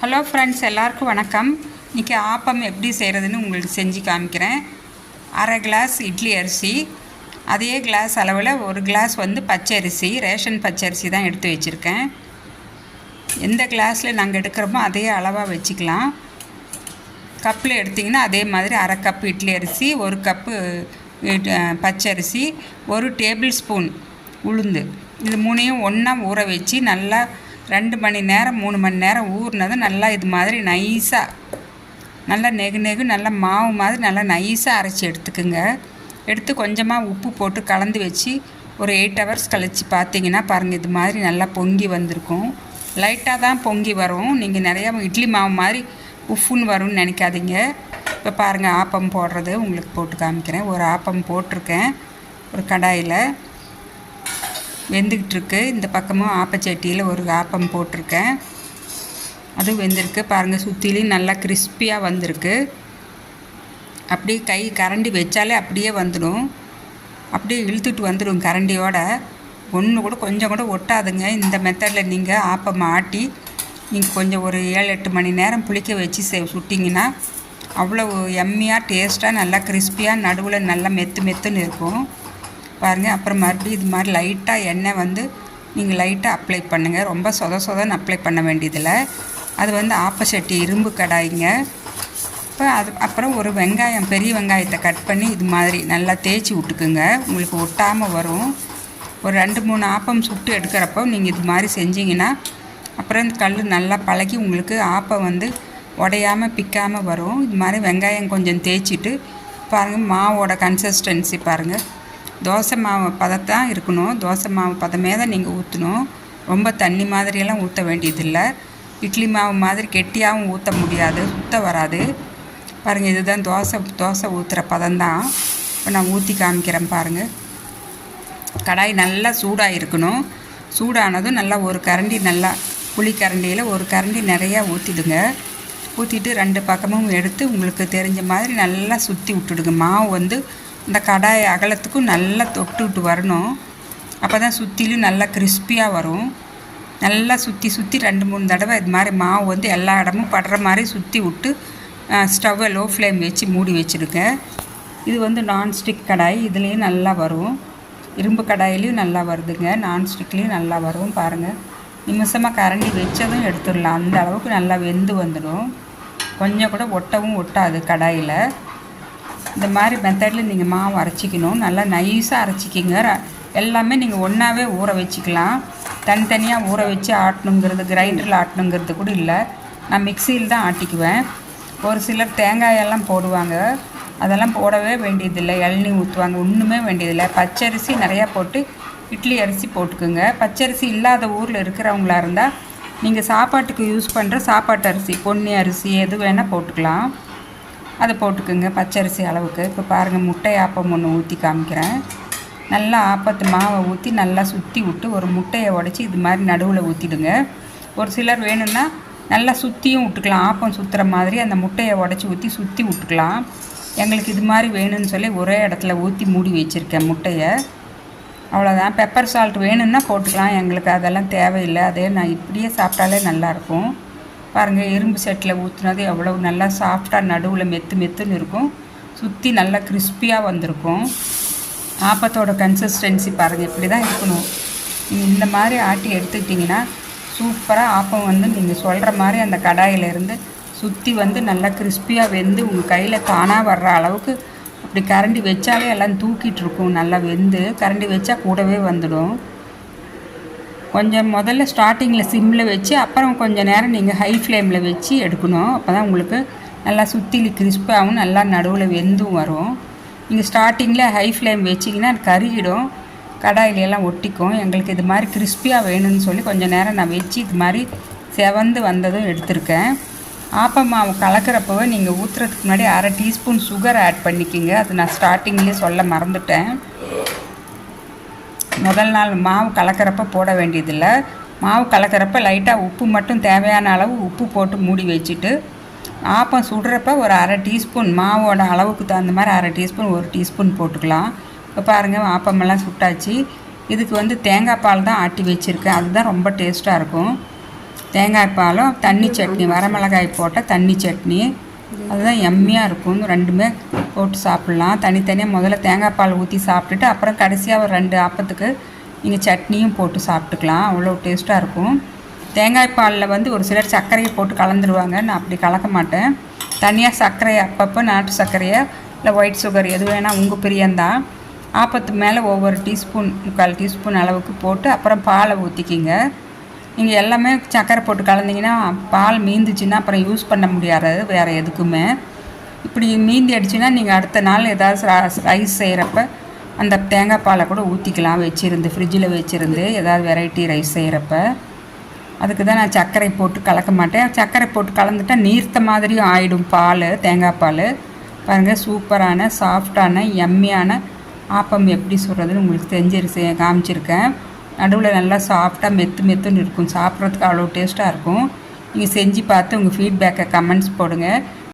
Hello friends எல்லாருக்கும் வணக்கம். இன்றைக்கி ஆப்பம் எப்படி செய்கிறதுன்னு உங்களுக்கு செஞ்சு காமிக்கிறேன். அரை கிளாஸ் இட்லி அரிசி. அதே கிளாஸ் அளவில் ஒரு கிளாஸ் வந்து பச்சரிசி ரேஷன் பச்சரிசி தான் எடுத்து வச்சுருக்கேன். எந்த கிளாஸில் நாங்கள் எடுக்கிறோமோ அதே அளவாக வச்சுக்கலாம். கப்பில் எடுத்திங்கன்னா அதே மாதிரி அரை கப்பு இட்லி அரிசி ஒரு கப்பு பச்சை பச்சரிசி ஒரு டேபிள் ஸ்பூன் உளுந்து. இது மூணையும் ஒன்றா ஊற வச்சு நல்லா ரெண்டு மணி நேரம் மூணு மணி நேரம் ஊறினது நல்லா இது மாதிரி நைஸாக நல்லா நெகு நெகு நல்லா மாவு மாதிரி நல்லா நைஸாக அரைச்சி எடுத்துக்குங்க. எடுத்து கொஞ்சமாக உப்பு போட்டு கலந்து வச்சு ஒரு எயிட் ஹவர்ஸ் கழித்து பார்த்தீங்கன்னா பாருங்கள் இது மாதிரி நல்லா பொங்கி வந்திருக்கும். லைட்டாக தான் பொங்கி வரும். நீங்கள் நிறையா இட்லி மாவு மாதிரி உஃப்னு வரும்னு நினைக்காதீங்க. இப்போ பாருங்கள் ஆப்பம் போடுறது உங்களுக்கு போட்டு காமிக்கிறேன். ஒரு ஆப்பம் போட்டிருக்கேன் ஒரு கடாயில். வெந்துக்கிட்டு இருக்கு இந்த பக்கமும் ஆப்பச்சட்டியில் ஒரு ஆப்பம் போட்டிருக்கேன். அதுவும் வெந்திருக்கு. பாருங்கள் சுற்றிலையும் நல்லா கிறிஸ்பியாக வந்திருக்கு. அப்படியே கை கரண்டி வச்சாலே அப்படியே வந்துடும். அப்படியே இழுத்துட்டு வந்துடும் கரண்டியோட. ஒன்று கூட கொஞ்சம் கூட ஒட்டாதுங்க. இந்த மெத்தடில் நீங்கள் ஆப்பம் ஆட்டி நீங்கள் கொஞ்சம் ஒரு ஏழு எட்டு மணி நேரம் புளிக்க வச்சு செ சுட்டிங்கன்னா அவ்வளோ எம்மியாக டேஸ்ட்டாக நல்லா கிறிஸ்பியாக நடுவில் நல்லா மெத்து மெத்துன்னு இருக்கும். பாருங்கள் அப்புறம் மறுபடியும் இது மாதிரி லைட்டாக எண்ணெய் வந்து நீங்கள் லைட்டாக அப்ளை பண்ணுங்கள் ரொம்ப சொத சொதன்னு அப்ளை பண்ண வேண்டியதில்லை. அது வந்து ஆப்பச்சட்டி இரும்பு கடாய்ங்க. இப்போ அது அப்புறம் ஒரு வெங்காயம் பெரிய வெங்காயத்தை கட் பண்ணி இது மாதிரி நல்லா தேய்ச்சி விட்டுக்குங்க. உங்களுக்கு ஒட்டாமல் வரும். ஒரு ரெண்டு மூணு ஆப்பம் சுட்டு எடுக்கிறப்போ நீங்கள் இது மாதிரி செஞ்சீங்கன்னா அப்புறம் இந்த கல் நல்லா பழகி உங்களுக்கு ஆப்பம் வந்து உடையாமல் பிக்காமல் வரும். இது மாதிரி வெங்காயம் கொஞ்சம் தேய்ச்சிட்டு பாருங்கள் மாவோட கன்சிஸ்டன்சி பாருங்கள் தோசை மாவு பதத்தான் இருக்கணும். தோசை மாவு பதமே தான் நீங்கள் ஊற்றணும் ரொம்ப தண்ணி மாதிரியெல்லாம் ஊற்ற வேண்டியதில்லை. இட்லி மாவு மாதிரி கெட்டியாகவும் ஊற்ற முடியாது. சுத்த வராது. பாருங்கள் இதுதான் தோசை தோசை ஊற்றுற பதம்தான். இப்போ நான் ஊற்றி காமிக்கிறேன் பாருங்கள் கடாய் நல்லா சூடாக இருக்கணும் சூடானதும் நல்லா ஒரு கரண்டி நல்லா புளி கரண்டியில் ஒரு கரண்டி நிறையா ஊற்றிடுங்க ஊற்றிட்டு ரெண்டு பக்கமும் எடுத்து உங்களுக்கு தெரிஞ்ச மாதிரி நல்லா சுற்றி விட்டுடுங்க. மாவு வந்து இந்த கடாய் அகலத்துக்கும் நல்லா தொட்டு விட்டு வரணும். அப்போ தான் சுற்றிலும் நல்லா கிறிஸ்பியாக வரும். நல்லா சுற்றி சுற்றி ரெண்டு மூணு தடவை இது மாதிரி மாவு வந்து எல்லா இடமும் படுற மாதிரி சுற்றி விட்டு ஸ்டவ்வை லோ ஃப்ளேம் வச்சு மூடி வச்சுருங்க இது வந்து நான்ஸ்டிக் கடாய். இதுலேயும் நல்லா வரும். இரும்பு கடாயிலையும் நல்லா வருதுங்க. நான்ஸ்டிக்லேயும் நல்லா வரும். பாருங்கள் நிமிஷமாக கரண்டி வச்சதும் எடுத்துடலாம். அந்த அளவுக்கு நல்லா வெந்து வந்துடும். கொஞ்சம் கூட ஒட்டவும் ஒட்டாது கடாயில். இந்த மாதிரி மெத்தடில் நீங்கள் மாவு அரைச்சிக்கணும். நல்லா நைஸாக அரைச்சிக்கிங்க. எல்லாமே நீங்கள் ஒன்றாவே ஊற வச்சுக்கலாம். தனித்தனியாக ஊற வச்சு ஆட்டணுங்கிறது கிரைண்டரில் ஆட்டணுங்கிறது கூட இல்லை. நான் மிக்சியில் தான் ஆட்டிக்குவேன். ஒரு சிலர் தேங்காயெல்லாம் போடுவாங்க. அதெல்லாம் போடவே வேண்டியதில்லை. இளநீ ஊற்றுவாங்க ஒன்றுமே வேண்டியதில்லை. பச்சரிசி நிறையா போட்டு இட்லி அரிசி போட்டுக்குங்க. பச்சரிசி இல்லாத ஊரில் இருக்கிறவங்களா இருந்தால் நீங்கள் சாப்பாட்டுக்கு யூஸ் பண்ணுற சாப்பாட்டு அரிசி பொன்னி அரிசி எது வேணால் போட்டுக்கலாம். அதை போட்டுக்குங்க பச்சரிசி அளவுக்கு. இப்போ பாருங்கள் முட்டை ஆப்பம் ஒன்று ஊற்றி காமிக்கிறேன். நல்லா ஆப்பத்து மாவை ஊற்றி நல்லா சுற்றி விட்டு ஒரு முட்டையை உடச்சி இது மாதிரி நடுவில் ஊற்றிடுங்க ஒரு சிலர் வேணும்னா நல்லா சுற்றியும் விட்டுக்கலாம். ஆப்பம் சுற்றுற மாதிரி அந்த முட்டையை உடச்சி ஊற்றி சுற்றி விட்டுக்கலாம். எங்களுக்கு இது மாதிரி வேணும்னு சொல்லி ஒரே இடத்துல ஊற்றி மூடி வச்சுருக்கேன் முட்டையை. அவ்வளோதான் பெப்பர் சால்ட் வேணும்னா போட்டுக்கலாம். எங்களுக்கு அதெல்லாம் தேவையில்லை. அதே நான் இப்படியே சாப்பிட்டாலே நல்லாயிருக்கும் பாருங்கள் இரும்பு செட்டில் ஊற்றுனது எவ்வளோ நல்லா சாஃப்டாக நடுவில் மெத்து மெத்துன்னு இருக்கும். சுற்றி நல்லா கிறிஸ்பியாக வந்திருக்கும். ஆப்பத்தோட கன்சிஸ்டன்சி பாருங்கள் இப்படி தான் இருக்கணும். நீங்கள் இந்த மாதிரி ஆட்டி எடுத்துக்கிட்டிங்கன்னா சூப்பராக ஆப்பம் வந்து நீங்கள் சொல்கிற மாதிரி அந்த கடாயிலேருந்து சுற்றி வந்து நல்லா கிறிஸ்பியாக வெந்து உங்கள் கையில் தானாக வர்ற அளவுக்கு அப்படி கரண்டி வச்சாலே எல்லாம் தூக்கிட்டு இருக்கும் நல்லா வெந்து. கரண்டி வச்சா கூடவே வந்துடும். கொஞ்சம் முதல்ல ஸ்டார்டிங்கில் சிம்மில் வச்சு அப்புறம் கொஞ்சம் நேரம் நீங்கள் ஹை ஃப்ளேமில் வச்சு எடுக்கணும். அப்போ தான் உங்களுக்கு நல்லா சுற்றிலி கிறிஸ்பாகவும் நல்லா நடுவில் வெந்தும் வரும். நீங்கள் ஸ்டார்டிங்கில் ஹை ஃப்ளேம் வச்சிங்கன்னா அது கருகிடும். கடாயிலெல்லாம் ஒட்டிக்கும். எங்களுக்கு இது மாதிரி கிறிஸ்பியாக வேணும்னு சொல்லி கொஞ்சம் நேரம் நான் வச்சு இது மாதிரி செவந்து வந்ததும் எடுத்திருக்கேன். ஆப்ப மாவு கலக்கிறப்பவே நீங்கள் ஊற்றுறதுக்கு முன்னாடி அரை டீஸ்பூன் சுகர் ஆட் பண்ணிக்கிங்க. அது நான் ஸ்டார்டிங்லேயே சொல்ல மறந்துட்டேன். முதல் நாள் மாவு கலக்கிறப்ப போட வேண்டியதில்லை. மாவு கலக்கிறப்ப லைட்டாக உப்பு மட்டும் தேவையான அளவு உப்பு போட்டு மூடி வச்சுட்டு ஆப்பம் சுடுறப்ப ஒரு அரை டீஸ்பூன் மாவோட அளவுக்கு தகுந்த மாதிரி அரை டீஸ்பூன் ஒரு டீஸ்பூன் போட்டுக்கலாம். இப்போ பாருங்கள் ஆப்பமெல்லாம் சுட்டாச்சு. இதுக்கு வந்து தேங்காய் பால் தான் ஆட்டி வச்சுருக்கேன். அதுதான் ரொம்ப டேஸ்ட்டாக இருக்கும். தேங்காய் பாலும் தண்ணி சட்னி வரமிளகாய் போட்ட தண்ணி சட்னி. அதுதான் எம்மியாக இருக்கும். ரெண்டுமே போட்டு சாப்பிட்லாம். தனித்தனியாக முதல்ல தேங்காய் பால் ஊற்றி சாப்பிட்டுட்டு அப்புறம் கடைசியாக ஒரு ரெண்டு ஆப்பத்துக்கு நீங்கள் சட்னியும் போட்டு சாப்பிட்டுக்கலாம். அவ்வளோ டேஸ்ட்டாக இருக்கும். தேங்காய் பாலில் வந்து ஒரு சிலர் சர்க்கரையை போட்டு கலந்துருவாங்க. நான் அப்படி கலக்க மாட்டேன். தனியாக சர்க்கரையை அப்பப்போ நாட்டு சர்க்கரையை இல்லை ஒயிட் சுகர் எது வேணால் உங்கள் பிரியந்தான் ஆப்பத்து மேலே ஒவ்வொரு டீஸ்பூன் முக்கால் டீஸ்பூன் அளவுக்கு போட்டு அப்புறம் பாலை ஊற்றிக்கிங்க நீங்கள் எல்லாமே சக்கரை போட்டு கலந்தீங்கன்னா பால் மீந்துச்சுன்னா அப்புறம் யூஸ் பண்ண முடியாது வேறு எதுக்குமே. இப்படி மீந்தி அடிச்சுன்னா நீங்கள் அடுத்த நாள் ஏதாவது ரைஸ் செய்கிறப்ப அந்த தேங்காய் பாலை கூட ஊற்றிக்கலாம் வச்சுருந்து ஃப்ரிட்ஜில் வச்சுருந்து ஏதாவது வெரைட்டி ரைஸ் செய்கிறப்ப அதுக்கு தான் நான் சர்க்கரை போட்டு கலக்க மாட்டேன். சர்க்கரை போட்டு கலந்துட்டா நீர்த்த மாதிரியும் ஆயிடும் பால் தேங்காய் பால். பாருங்கள் சூப்பரான சாஃப்டான எம்மியான ஆப்பம் எப்படி சொல்கிறதுன்னு உங்களுக்கு தெரிஞ்சிரு காமிச்சிருக்கேன். நடுவில் நல்லா சாஃப்டாக மெத்து மெத்துன்னு இருக்கும். சாப்பிட்றதுக்கு அவ்வளோ டேஸ்ட்டாக இருக்கும். நீங்கள் செஞ்சு பார்த்து உங்கள் ஃபீட்பேக்கை கமெண்ட்ஸ் போடுங்கள்